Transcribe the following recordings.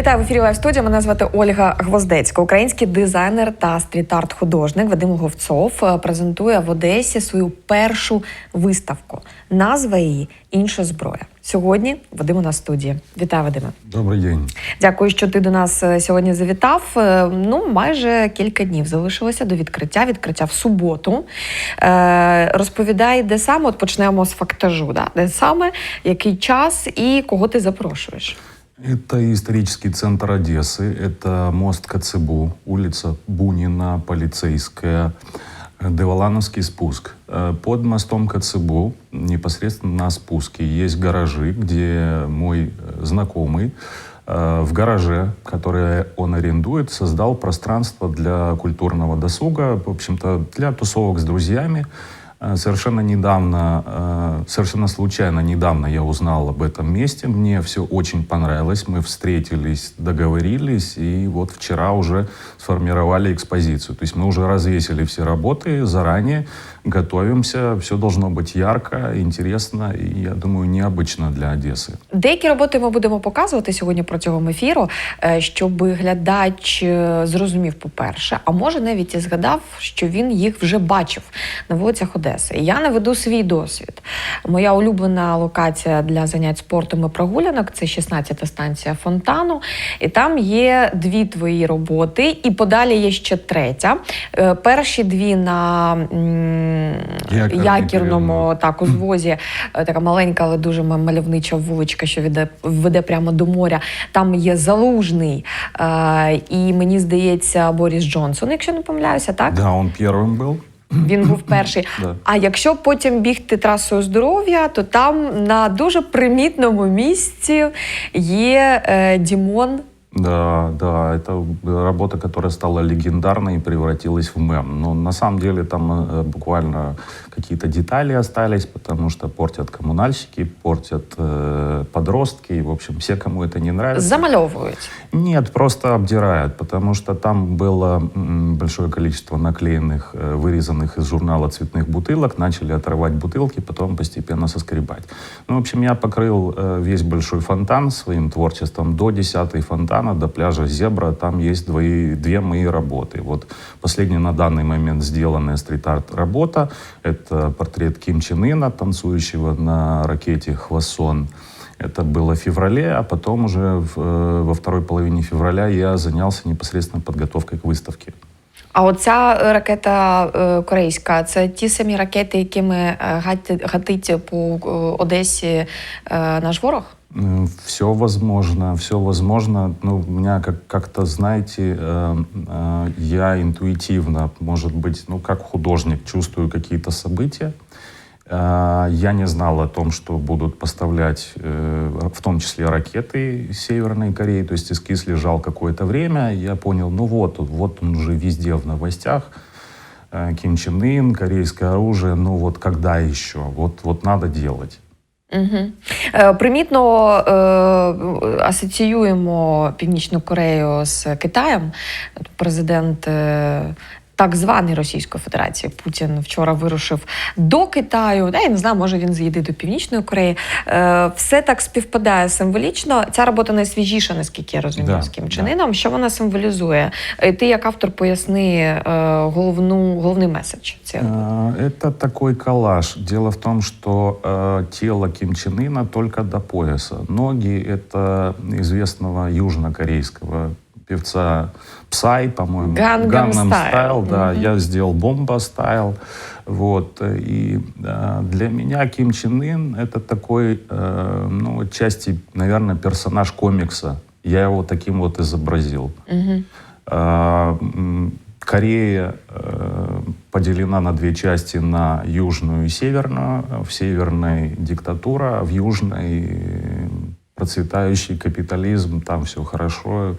Вітаю в ефірі Лайв студія. Мене звати Ольга Гвоздецька. Український дизайнер та стріт-арт художник Вадим Говцов е, презентує в Одесі свою першу виставку. Назва її інша зброя. Сьогодні Вадим у нас в студії. Вітаю, Вадиме. Добрий день. Дякую, що ти до нас е, сьогодні завітав. Е, Ну, майже кілька днів залишилося до відкриття. Відкриття в суботу. Розповідай, де саме от почнемо з фактажу. Да? Де саме, який час і кого ти запрошуєш? Это исторический центр Одессы, это мост Коцебу, улица Бунина, Полицейская, Деволановский спуск. Э, Под мостом Коцебу, непосредственно на спуске, есть гаражи, где мой э, знакомый э, в гараже, которое он арендует, создал пространство для культурного досуга, в общем-то, для тусовок с друзьями. Э, Совершенно недавно, э, совершенно случайно недавно я узнал об этом месте. Мне все очень понравилось. Мы встретились, договорились, и вот вчера уже сформировали экспозицию. То есть мы уже развесили все работы заранее, готовимся. Все должно быть ярко, интересно и, я думаю, необычно для Одессы. Деякі роботи ми будемо показувати сьогодні протягом ефіру, е, щоб глядач е, зрозумів, по-перше, а може навіть і згадав, що він їх вже бачив на вулицях Одеси. І Я наведу свій досвід. Моя улюблена локація для занять спортом і прогулянок це 16-та станція фонтану. І там є дві твої роботи, і подалі є ще третя. Е, Перші дві на якірному період. так, узвозі е, така маленька, але дуже мальовнича вуличка, що веде, веде прямо до моря. Там є залужний, е, і мені здається, Борис Джонсон, якщо не помиляюся, так? Да, он первым был. Він був перший. Да. А якщо потім бігти трасою здоров'я, то там на дуже примітному місці є е, Дімон. Да, да, это работа, которая стала легендарной и превратилась в мем. Но на самом деле там э, буквально какие-то детали остались, потому что портят коммунальщики, портят э, подростки, и, в общем, все, кому это не нравится. Замальовують. Нет, просто обдирают, потому что там было большое количество наклеенных, э, вырезанных из журнала цветных бутылок, начали отрывать бутылки, потом постепенно соскребать. Ну, в общем, я покрыл э, весь большой фонтан своим творчеством до 10 фонтана, до пляжа Зебра, там есть двои, две мои работы. Вот последняя на данный момент сделанная стрит-арт работа, это портрет Ким Чен Ына, танцующего на ракете «Хвасон». Это было в феврале, а потом уже в, э, во второй половине февраля я занялся непосредственно подготовкой к выставке. А оця е, ракета е, корейська це ті самі ракети, якими е, гатить, гатить по е, Одесі е, наш ворог? Все возможно, все возможно. Ну, у меня как- как-то, знаете, э, э, я интуитивно, может быть, ну, как художник, чувствую какие-то события. Э, Я не знал о том, что будут поставлять, в том числе ракеты Северной Кореи. То есть эскиз лежал какое-то время. Я понял, ну вот, вот он уже везде в новостях. Ким Чен Ын, корейское оружие. Ну вот когда еще? Вот, вот надо делать. Угу. Е, примітно е, асоціюємо Північну Корею з Китаєм. Президент е, так званої Російської Федерації Путін вчора вирушив до Китаю. Та, я не знаю, може він з'їде до Північної Кореї. Е, все так співпадає символічно. Ця робота найсвіжіша, наскільки я розумію, Да, з Ким да. Чен Іном. Що вона символізує? Е, Ти, як автор, поясни е, головну, головний меседж цієї роботи. Э, Это такой коллаж. Дело в том, что э, тело Ким Чен Ына только до пояса. Ноги — это известного южнокорейского Певца Псай, по-моему. Style. Style, да. Мгм. Я сделал Бомба Стайл. Вот. И э, для меня Ким Чен Ын — это такой, э, ну, отчасти, наверное, персонаж комикса. Я его таким вот изобразил. А, м, Корея э, поделена на две части, на южную и северную. В северной диктатура, а в южной э, процветающий капитализм, там все хорошо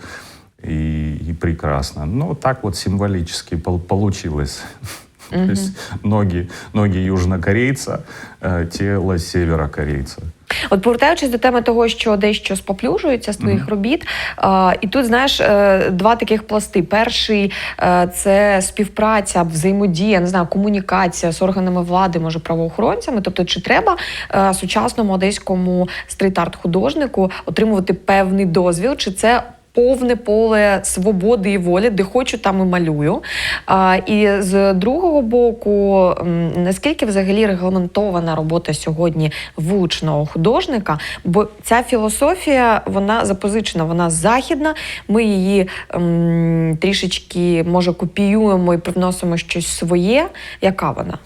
и, и прекрасно. Ну, так вот символически пол- получилось. То есть ноги, ноги южнокорейца, э, тело северокорейца. От повертаючись до теми того, що дещо споплюжується з твоїх робіт, е, і тут знаєш е, два таких пласти. Перший е, це співпраця, взаємодія, не знаю, комунікація з органами влади, може правоохоронцями. Тобто, чи треба е, сучасному одеському стріт-арт художнику отримувати певний дозвіл, чи це повне поле свободи і волі, де хочу, там і малюю. А, і з другого боку, наскільки взагалі регламентована робота сьогодні вуличного художника? Бо ця філософія вона запозичена, вона західна. Ми її м, трішечки може копіюємо і привносимо щось своє. Яка вона?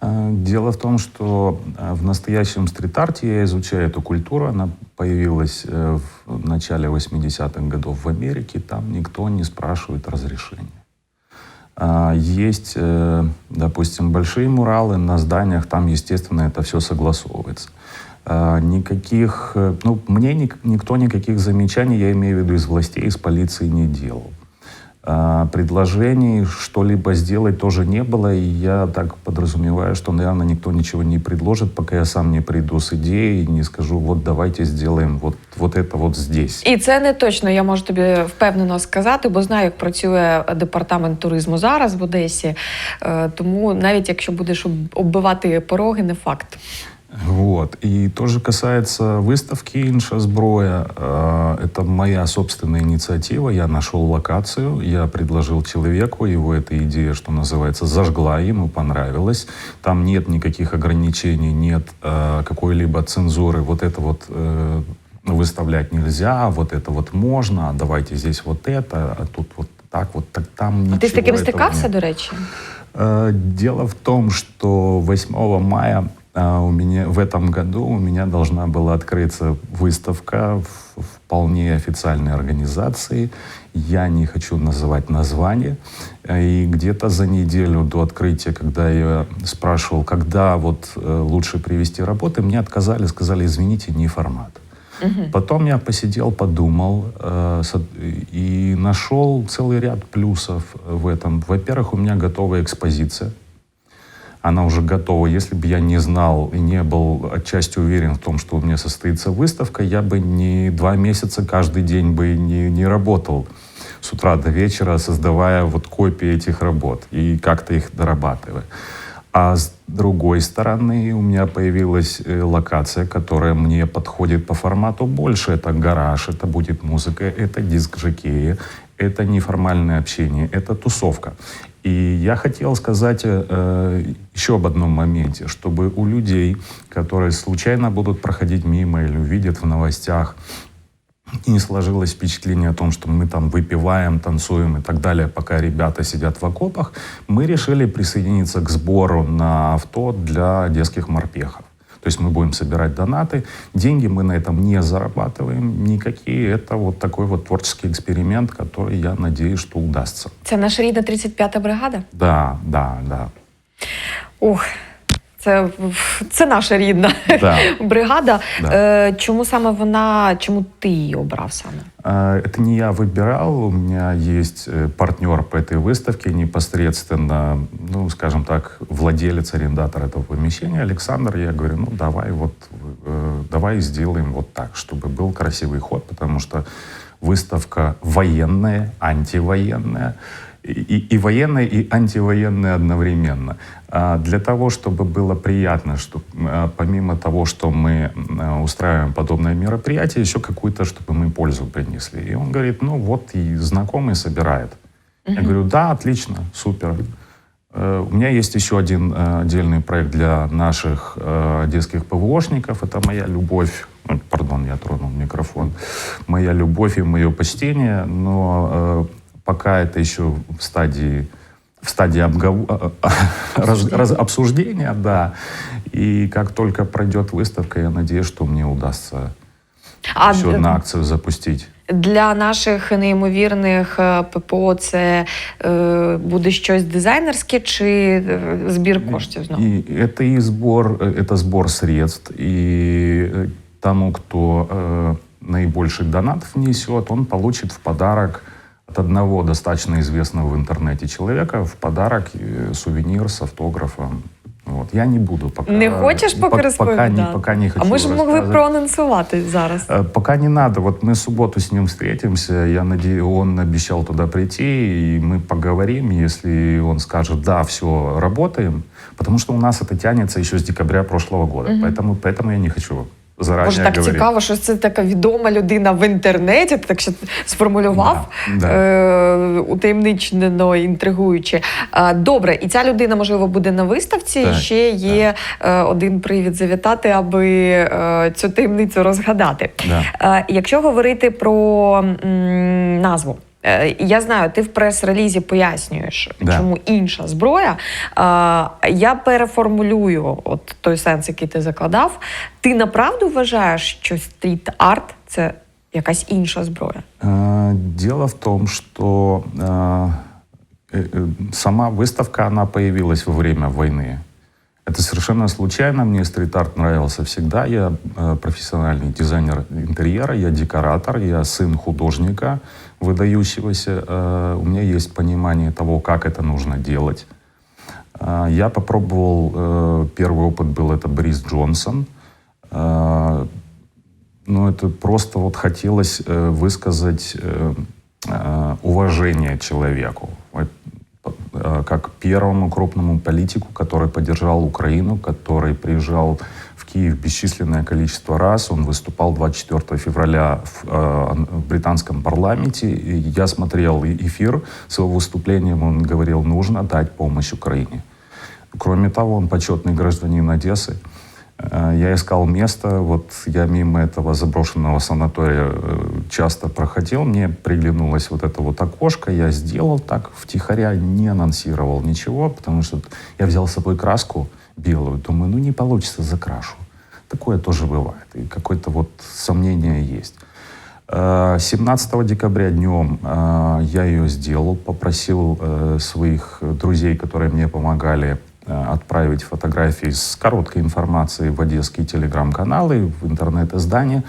А, Дело в том, что а, в настоящем стрит-арте я изучаю эту культуру. Она появилась э, в начале 80-х годов в Америке. Там никто не спрашивает разрешения. А, Есть, э, допустим, большие муралы на зданиях, там, естественно, это все согласовывается. Никаких, э, ну, мне ник- никто никаких замечаний, я имею в виду из властей, из полиции не делал. А, Предложений что-либо сделать тоже не было, и я так подразумеваю, что, наверное, никто ничего не предложит, пока я сам не приду с идеей и не скажу, вот давайте сделаем вот, вот это вот здесь. І це не точно, я можу тобі впевнено сказати, бо знаю, як працює департамент туризму зараз в Одесі. Е, Тому навіть якщо будеш об- оббивати пороги, не факт. Вот. И тоже касается выставки «Инша сброя». Э, Это моя собственная инициатива. Я нашел локацию, я предложил человеку, его эта идея, что называется, зажгла, ему понравилось. Там нет никаких ограничений, нет э, какой-либо цензуры. Вот это вот э, выставлять нельзя, вот это вот можно, а давайте здесь вот это, а тут вот так вот, так там ничего А ти з таким стикався, до речі? Дело в том, что 8 мая а, у меня в этом году у меня должна была открыться выставка в вполне официальной организации. Я не хочу называть название. И где-то за неделю до открытия, когда я спрашивал, когда вот э, лучше привести работы, мне отказали, сказали, извините, не формат. Потом я посидел, подумал э, и нашел целый ряд плюсов в этом. Во-первых, у меня готовая экспозиция. Она уже готова. Если бы я не знал и не был отчасти уверен в том, что у меня состоится выставка, я бы не два месяца каждый день бы не, не работал с утра до вечера, создавая вот копии этих работ и как-то их дорабатывая. А с другой стороны, у меня появилась э, локация, которая мне подходит по формату больше. Это гараж, это будет музыка, это диск жокея, это неформальное общение, это тусовка. И я хотел сказать э, еще об одном моменте, чтобы у людей, которые случайно будут проходить мимо или увидят в новостях, и не сложилось впечатление о том, что мы там выпиваем, танцуем и так далее, пока ребята сидят в окопах, мы решили присоединиться к сбору на авто для детских морпехов. То есть мы будем собирать донаты. Деньги мы на этом не зарабатываем никакие. Это вот такой вот творческий эксперимент, который, я надеюсь, что удастся. Це наша рідна 35-та бригада? Да, да, да. Ух, це, це наша рідна Да. бригада. Да. Е, чому саме вона, чому ти її обрав саме? А, Это не я выбирал, у меня есть э, партнер по этой выставке, непосредственно, ну, скажем так, владелец, арендатор этого помещения, Александр. Я говорю, ну, давай вот, э, давай сделаем вот так, чтобы был красивый ход, потому что выставка военная, антивоенная, и, и- военная, и антивоенная одновременно. А Для того, чтобы было приятно, что а, помимо того, что мы а, устраиваем подобное мероприятие, еще какую-то, чтобы мы пользу принесли. И он говорит, ну вот и знакомый собирает. Я говорю, да, отлично, супер. Э, У меня есть еще один э, отдельный проект для наших э, детских ПВОшников. Это моя любовь. Пардон, я тронул микрофон. Моя любовь и мое почтение. Но пока это еще в стадии в стадии обгов- э, э, раз- раз- обсуждения, да. И как только пройдет выставка, я надеюсь, что мне удастся А еще д- одну акцию запустить. для наших неймовірних е, ППО це е, буде щось дизайнерське чи е, збір коштів знову? И это и сбор, э, это сбор средств. И э, тому, кто э, наибольший донат внесет, он получит в подарок от одного достаточно известного в интернете человека в подарок э, сувенир с автографом. Вот. Я не буду пока... Не хочеш по- поки пока, розповідати? не, пока не хочу а ми ж могли проанонсувати зараз. Э, Пока не надо. Вот мы в субботу с ним встретимся. Я надеюсь, он обещал туда прийти, и мы поговорим, если он скажет, да, все, работаем. Потому что у нас это тянется еще с декабря прошлого года. Поэтому, поэтому я не хочу заранее Боже, так говорить. цікаво, що це така відома людина в інтернеті. Так ще сформулював Да, да. Е, утаємничено, інтригуюче. Е, добре, і ця людина, можливо, буде на виставці. Так, Ще є е, один привід завітати, аби е, цю таємницю розгадати. Да. Е, якщо говорити про м, назву. е, Я знаю, ти в прес-релізі пояснюєш, Да. чому інша зброя. Е, Я переформулюю от той сенс, який ти закладав. Ти направду вважаєш, що стріт-арт це якась інша зброя? Э, Дело в том, что э, э, э, сама выставка, она появилась во время войны. Это совершенно случайно. Мне стрит-арт нравился всегда. Я э, профессиональный дизайнер интерьера, я декоратор, я сын художника выдающегося. Э, у меня есть понимание того, как это нужно делать. Э, я попробовал, первый опыт был это Борис Джонсон. Ну, это просто вот хотелось высказать уважение человеку. Э, как первому крупному политику, который поддержал Украину, который приезжал в Киев бесчисленное количество раз. Он выступал 24 февраля в, э, в британском парламенте. И я смотрел эфир с его выступлением. Он говорил, нужно дать помощь Украине. Кроме того, он почетный гражданин Одессы. Э, Я искал место, вот я мимо этого заброшенного санатория э, часто проходил, мне приглянулось вот это вот окошко, я сделал так, втихаря не анонсировал ничего, потому что я взял с собой краску белую, думаю, ну не получится, закрашу. Такое тоже бывает, и какое-то вот сомнение есть. Э, 17 декабря днем э, я ее сделал, попросил э, своих друзей, которые мне помогали, э, отправить фотографии с короткой информацией в одесские телеграм-каналы, в интернет-издания.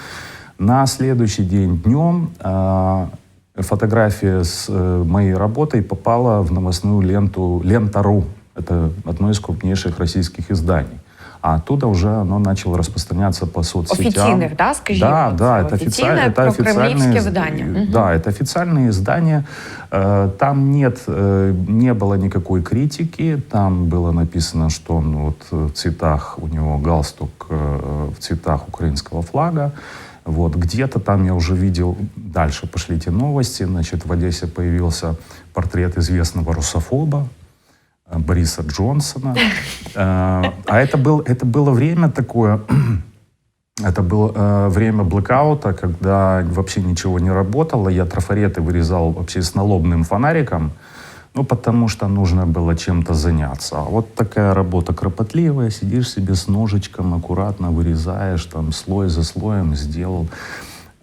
На следующий день днем э, фотография с э, моей работой попала в новостную ленту «Лента.ру». Это одно из крупнейших российских изданий А оттуда уже оно начало распространяться по соцсетям. Офіційних, да, скажімо, Да, да, це это, офіційне официально, это прокремлівське официальные, видання. Мгм. да, это официальные издания. Э, Там нет, э, не было никакой критики. Там было написано, что он вот в цветах, у него галстук э, в цветах украинского флага. Вот где-то там я уже видел, дальше пошли эти новости, значит, в Одессе появился портрет известного русофоба, э, Бориса Джонсона. Э, А это, был, это было время такое, это было э, время блэкаута, когда вообще ничего не работало. Я трафареты вырезал вообще с налобным фонариком, ну, потому что нужно было чем-то заняться. А вот такая работа кропотливая, сидишь себе с ножичком, аккуратно вырезаешь, там, слой за слоем сделал.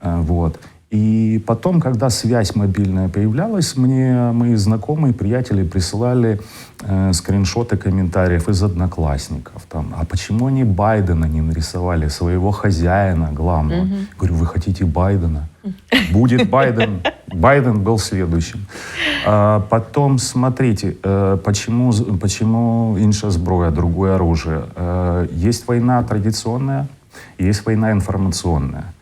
Э, Вот. И потом, когда связь мобильная появлялась, мне мои знакомые, приятели присылали э, скриншоты комментариев из одноклассников. Там, а почему они Байдена не нарисовали, своего хозяина главного? Говорю, вы хотите Байдена? Будет Байден. Байден был следующим. А, потом, смотрите, э, почему, почему инша зброя, другое оружие? Э, есть война традиционная, есть война информационная.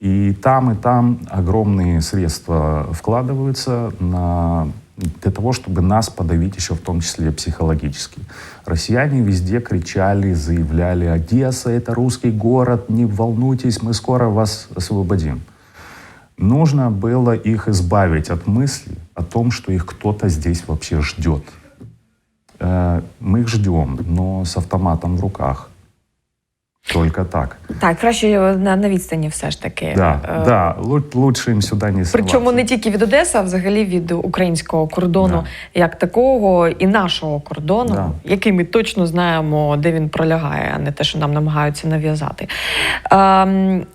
И там, и там огромные средства вкладываются на, для того, чтобы нас подавить еще в том числе психологически. Россияне везде кричали, заявляли, Одесса — это русский город, не волнуйтесь, мы скоро вас освободим. Нужно было их избавить от мысли о том, что их кто-то здесь вообще ждет. Э, Мы их ждем, но с автоматом в руках. Только так. Так, краще на, на відстані все ж таки. Да, Е, да, лу- лучше им сюда не Причому не тільки від Одеси, а взагалі від українського кордону, як такого, і нашого кордону, Да. який ми точно знаємо, де він пролягає, а не те, що нам намагаються нав'язати. Ем,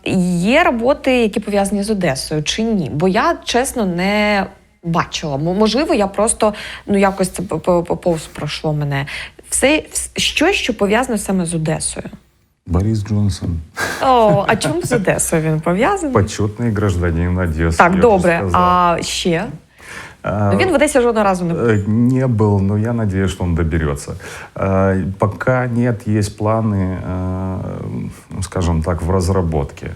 є роботи, які пов'язані з Одесою, чи ні? Бо я чесно не бачила. Можливо, я просто ну якось це по- по- по- повз пройшло мене. Все вс- щось, що пов'язане саме з Одесою. Борис Джонсон, О, а чому з Одесою він пов'язаний? почетный гражданин Одессы. Так, я добре. уже сказал. А ще А, Ну, він в Одесі жодного разу не був. э, Не был, но я надеюсь, что он доберется. Э, Пока нет, есть планы, э, ну, скажем так, в разработке.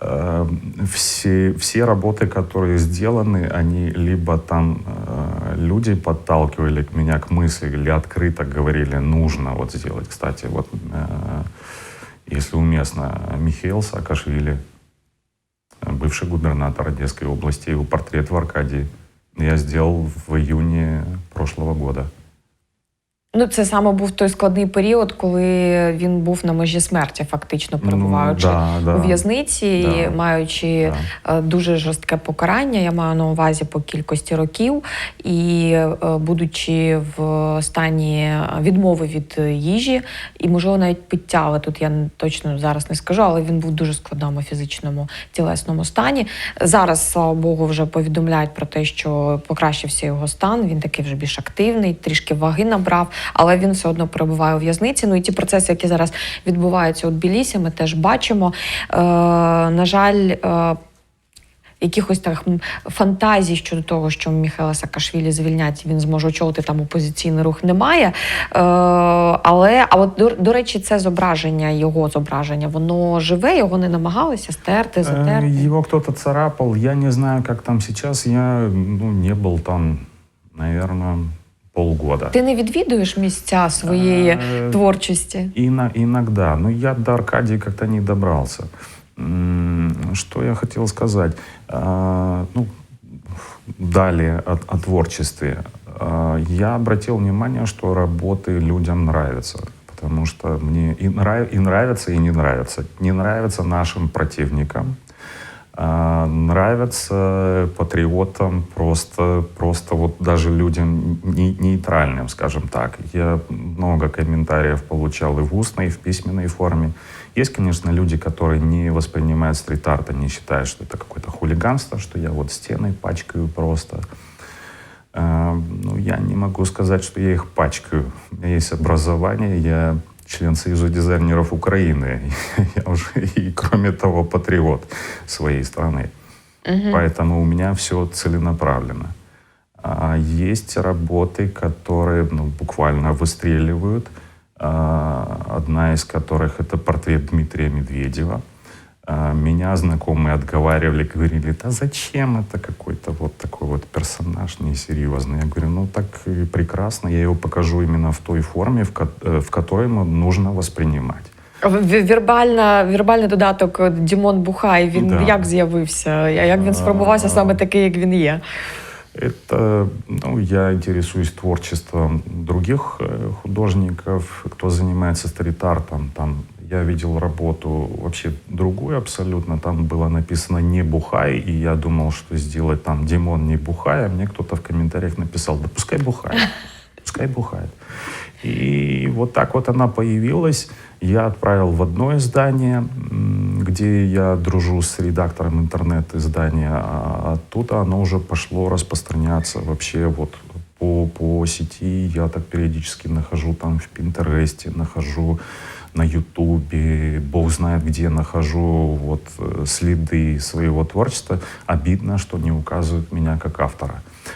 Э, Все, все работы, которые сделаны, они либо там э, люди подталкивали меня к мысли или открыто говорили, нужно вот сделать. Кстати, вот э, если уместно, Михаил Саакашвили, бывший губернатор Одесской области, его портрет в Аркадии я сделал в июне прошлого года. Ну, це саме був той складний період, коли він був на межі смерті, фактично перебуваючи Ну, да, да. у в'язниці, і маючи Да. е, дуже жорстке покарання. Я маю на увазі по кількості років, і е, будучи в стані відмови від їжі, і можливо навіть пиття, але тут я точно зараз не скажу, але він був в дуже складному фізичному тілесному стані. Зараз, слава Богу, вже повідомляють про те, що покращився його стан. Він такий вже більш активний, трішки ваги набрав, але він все одно перебуває у в'язниці. Ну і ті процеси, які зараз відбуваються у Тбілісі, ми теж бачимо. Е, на жаль, е, якихось так фантазій щодо того, що Міхайла Саакашвілі звільнять, він зможе очолити там опозиційний рух, немає. Е, але а от до, до речі, це зображення, його зображення, воно живе, його не намагалися стерти, Э, затерти. Его кто-то царапал. Я не знаю, как там сейчас. Я ну, не был там, наверное, полгода. Ти не відвідуєш місця своєї Э, творчості? Ино- иногда. Но я до Аркадии как-то не добрался. М, Что я хотел сказать? А, Ну, далее о, о творчестве. А, Я обратил внимание, что работы людям нравятся. Потому что мне и, нрав- и нравится, и не нравится. Не нравится нашим противникам. а, Нравится патриотам, просто, просто вот даже людям не- нейтральным, скажем так. Я много комментариев получал и в устной, и в письменной форме. Есть, конечно, люди, которые не воспринимают стрит-арта, не считают, что это какое-то хулиганство, что я вот стены пачкаю просто. А, Ну, я не могу сказать, что я их пачкаю. У меня есть образование, я член Союза дизайнеров Украины. Я уже, и кроме того, патриот своей страны. Поэтому у меня все целенаправленно. А есть работы, которые ну, буквально выстреливают. А, Одна из которых это портрет Дмитрия Медведева. А, Меня знакомые отговаривали, говорили, да зачем это какой-то вот такой вот персонаж несерьезный? Я говорю, ну так и прекрасно, я его покажу именно в той форме, в, ко- э, в которой ему нужно воспринимать. В- Вірбальна, вірбальний додаток Дімон Бухай. Він Да. як з'явився? Як він сформувався саме такий, як він є? Это, ну, я интересуюсь творчеством других э, художников, кто занимается стрит-артом. Там я видел работу вообще другую абсолютно. Там было написано «не бухай», и я думал, что сделать там «Димон не бухай», а мне кто-то в комментариях написал «да пускай бухает, пускай бухает». И вот так вот она появилась. Я отправил в одно издание, где я дружу с редактором интернет-издания, а оттуда оно уже пошло распространяться вообще вот по, по сети. Я так периодически нахожу там в Пинтересте, нахожу на Ютубе, бог знает где нахожу вот э, следы своего творчества. Обидно, что не указывают меня как автора.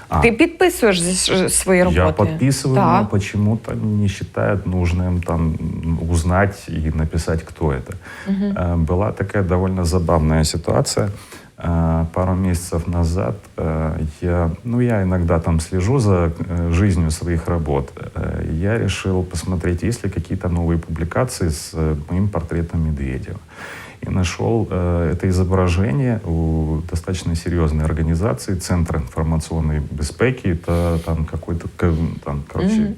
А, Ти підписуєш зі- свої роботи? я подписываю, Так. но почему-то не считают нужным там узнать и написать, кто это. Э, Была такая довольно забавная ситуация. Э, Пару месяцев назад э, я, ну я иногда там слежу за э, жизнью своих работ. Э, Я решил посмотреть, есть ли какие-то новые публикации с моим портретом Медведева. И нашел это изображение у достаточно серьезной организации, Центр информационной безпеки. Это там какой-то, ка- там, короче,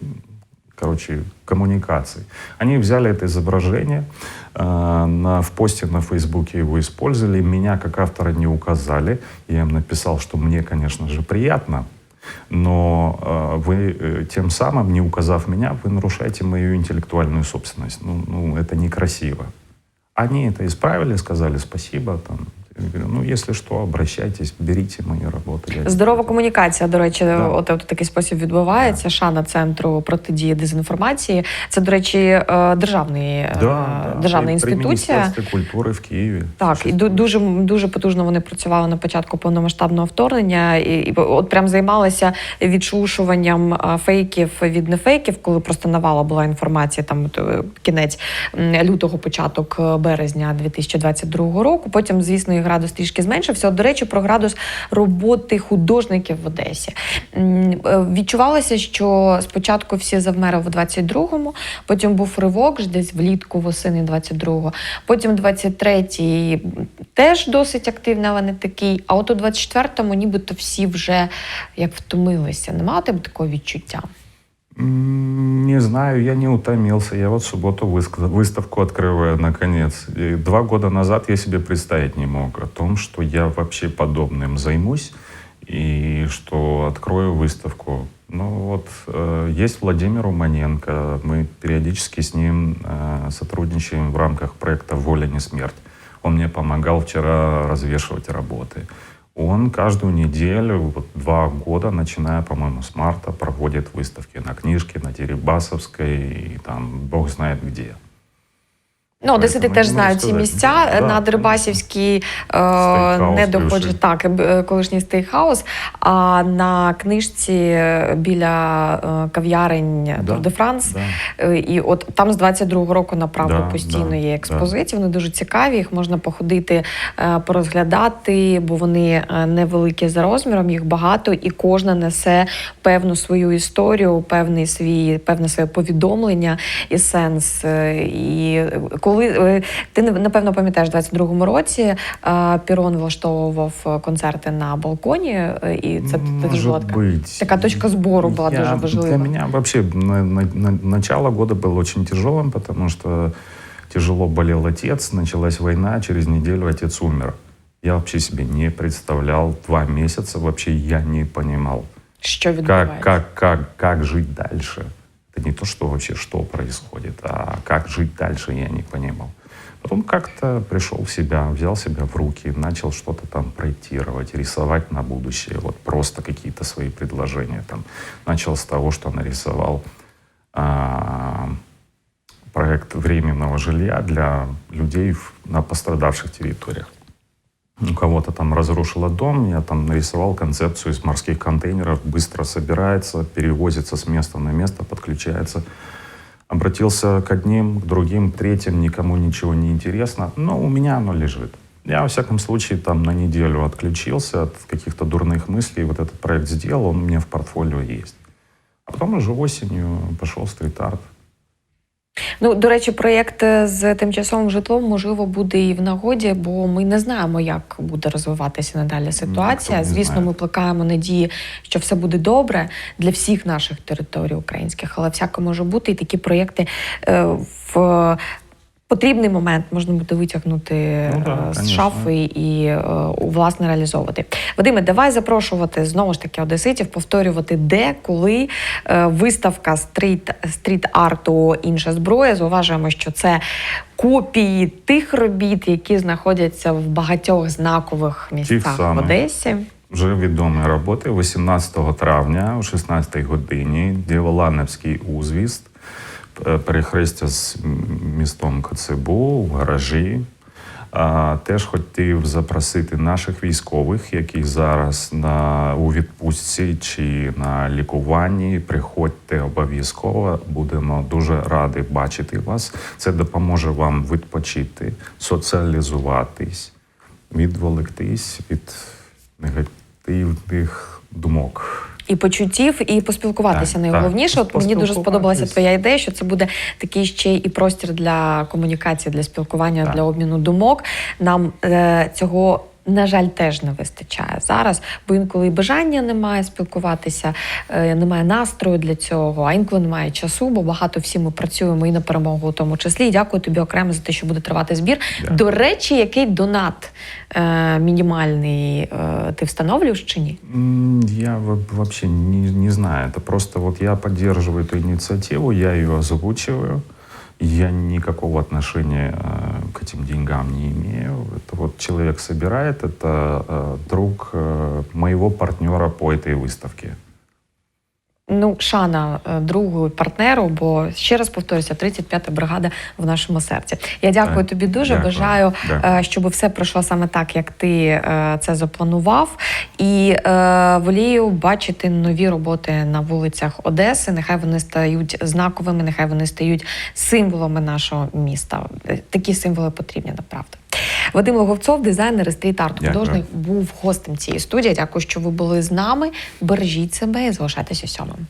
короче, коммуникаций. Они взяли это изображение, на, в посте на Фейсбуке его использовали, меня как автора не указали. Я им написал, что мне, конечно же, приятно, но э, вы э, тем самым, не указав меня, вы нарушаете мою интеллектуальную собственность. Ну, ну это некрасиво. Они это исправили, сказали спасибо. Там. Я говорю, ну, если что, обращайтесь, берите мои работы. Я Здорова комунікація, до речі, Да. от, от такий спосіб відбувається. Шана центру протидії дезінформації. Це, до речі, е, державний, е, Да, да, державна при- При інституція. Міністерстві культури в Києві. Так, і дуже дуже потужно вони працювали на початку повномасштабного вторгнення, і, і от прям займалися відшушуванням фейків від нефейків, коли просто навала була інформація. Там е, кінець лютого, початок е, березня 2022 року. Потім, звісно, градус трішки зменшився. От, до речі, про градус роботи художників в Одесі. Е, Відчувалося, що спочатку всі завмерли в 22-му, потім був ривок десь влітку, восени 22-го, потім 23-й теж досить активний, але не такий. А от у 24-му нібито всі вже як втомилися. У тебе такого відчуття? Не знаю, я не утомился. Я вот в субботу выставку открываю, наконец. И два года назад я себе представить не мог о том, что я вообще подобным займусь и что открою выставку. Ну вот, э, есть Владимир Уманенко. Мы периодически с ним э, сотрудничаем в рамках проекта «Воля не смерть». Он мне помогал вчера развешивать работы. Он каждую неделю, вот два года, начиная, по-моему, с марта, проводит выставки на книжке, на Дерибасовской и там бог знает где. Ну, Одесити теж знають ці місця. Да, на да, Дерибасівській е, не доходжу так, е, колишній стейкхаус, а на книжці біля е, кав'ярень Да, де Франс. Да. Е, І от там з 22-го року направду Да, постійно да, є експозиції. Вони дуже цікаві. Їх можна походити, е, порозглядати, бо вони е, невеликі за розміром, їх багато, і кожна несе певну свою історію, певний свій, певне своє повідомлення і сенс. Е, І коли е, ти напевно пам'ятаєш, в 22-му році е, Пірон влаштовував концерти на балконі, е, і це теж Может була така, быть. така точка збору була Я- дуже важлива. Для меня вообще на- на- на- начало года было очень тяжелым, потому что тяжело болел отец, началась война, через неделю отец умер. Я вообще себе не представлял два месяца, вообще я не понимал, Що как, відбувається. как, как, как жить дальше. Это не то, что вообще что происходит, а как жить дальше я не понимал. Потом как-то пришел в себя, взял себя в руки, начал что-то там проектировать, рисовать на будущее, вот просто какие-то свои предложения. Там. Начал с того, что нарисовал а, проект временного жилья для людей в- на пострадавших территориях. У кого-то там разрушило дом, я там нарисовал концепцию из морских контейнеров, быстро собирается, перевозится с места на место, подключается. Обратился к одним, к другим, к третьим, никому ничего не интересно, но у меня оно лежит. Я, во всяком случае, там на неделю отключился от каких-то дурных мыслей, вот этот проект сделал, он у меня в портфолио есть. А потом уже осенью пошел стрит-арт. Ну, до речі, проєкт з тимчасовим житлом можливо буде і в нагоді, бо ми не знаємо, як буде розвиватися надалі ситуація. Ну, Звісно, ми плекаємо надії, що все буде добре для всіх наших територій українських, але всяко може бути, і такі проєкти е, в. Потрібний момент можна буде витягнути Ну, да, е, з конечно. шафи і е, власне реалізовувати. Вадиме, давай запрошувати знову ж таки одеситів, повторювати, де, коли е, виставка стріт, стріт-арту інша зброя. Зауважуємо, що це копії тих робіт, які знаходяться в багатьох знакових місцях в. Одесі. Вже відомі роботи 18 травня о 16 годині Діволанівський узвіст, е, перехрестя з містом Коцебу в гаражі. Теж хотів запросити наших військових, які зараз на у відпустці чи на лікуванні. Приходьте обов'язково. Будемо дуже раді бачити вас. Це допоможе вам відпочити, соціалізуватись, відволіктись від негативних думок. І почуттів, і поспілкуватися Так, найголовніше. так. От мені дуже сподобалася твоя ідея, що це буде такий ще і простір для комунікації, для спілкування, Так. для обміну думок. Нам е, цього На жаль, теж не вистачає зараз, бо інколи і бажання немає спілкуватися, е, немає настрою для цього, а інколи немає часу, бо багато всі ми працюємо і на перемогу, у тому числі. І дякую тобі окремо за те, що буде тривати збір. Дякую. До речі, який донат е, мінімальний е, ти встановлюєш чи ні? М, Я во- вообще не, не знаю. Это просто вот я поддерживаю эту инициативу, я ее озвучиваю. Я никакого отношения э, к этим деньгам не имею. Это вот человек собирает, это э, друг э, моего партнера по этой выставке. Ну, шана е, другу партнеру, бо ще раз повторюся, 35-та бригада в нашому серці. Я дякую Так, тобі дуже. дякую, Бажаю, дякую. е, щоб все пройшло саме так, як ти е, це запланував. І е, волію бачити нові роботи на вулицях Одеси. Нехай вони стають знаковими, нехай вони стають символами нашого міста. Такі символи потрібні, направду. Вадим Логовцов, дизайнер і стріт-арт Дякую. художник, був гостем цієї студії. Дякую, що ви були з нами. Бережіть себе і залишайтеся сьомим.